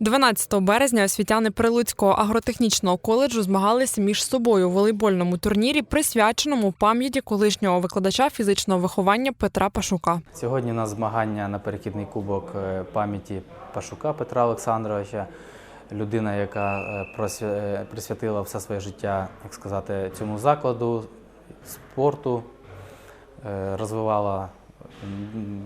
12 березня освітяни Прилуцького агротехнічного коледжу змагалися між собою у волейбольному турнірі, присвяченому пам'яті колишнього викладача фізичного виховання Петра Пашука. Сьогодні у нас змагання на перехідний кубок е, пам'яті Пашука Петра Олександровича, людина, яка е, е, присвятила все своє життя, як сказати, цьому закладу, спорту, розвивала,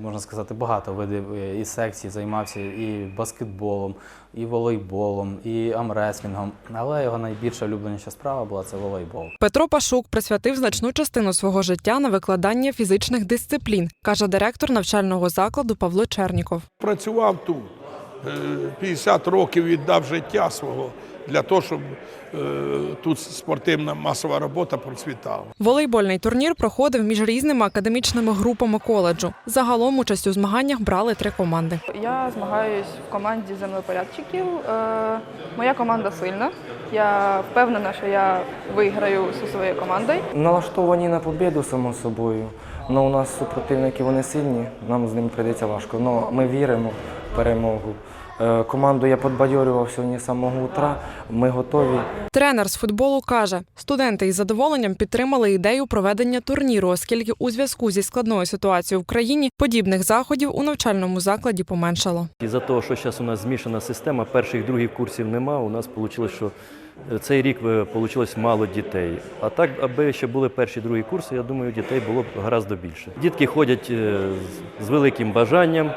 можна сказати, багато видів е, і секцій, займався і баскетболом, і волейболом, і амреслінгом. Але його найбільша улюбленіша справа була це волейбол. Петро Пашук присвятив значну частину свого життя на викладання фізичних дисциплін, каже директор навчального закладу Павло Черніков. працював тут. Е, 50 років віддав життя свого для того, щоб е, тут спортивна масова робота процвітала. Волейбольний турнір проходив між різними академічними групами коледжу. Загалом участь у змаганнях брали три команди. Я змагаюсь в команді землепорядчиків. Е, Моя команда сильна. Я впевнена, що я виграю зі своєю командою. Налаштовані на побіду, само собою. Але у нас супротивники вони сильні, нам з ними прийдеться важко. Але ми віримо в перемогу. Е, Команду я подбадьорював сьогодні з самого утра. Ми готові. Тренер з футболу каже, студенти із задоволенням підтримали ідею проведення турніру, оскільки у зв'язку зі складною ситуацією в країні подібних заходів у навчальному закладі поменшало. Із-за того, що зараз у нас змішана система, перших других курсів нема, у нас вийшло, що е, цей рік вийшло мало дітей. А так, аби ще були перші другі курси, я думаю, дітей було б гораздо більше. Дітки ходять е, з великим бажанням.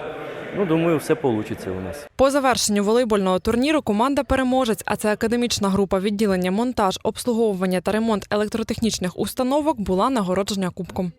Ну, думаю, все вийде у нас. По завершенню волейбольного турніру команда переможець, а це академічна група відділення монтаж, обслуговування та ремонт електротехнічних установок, була нагороджена кубком.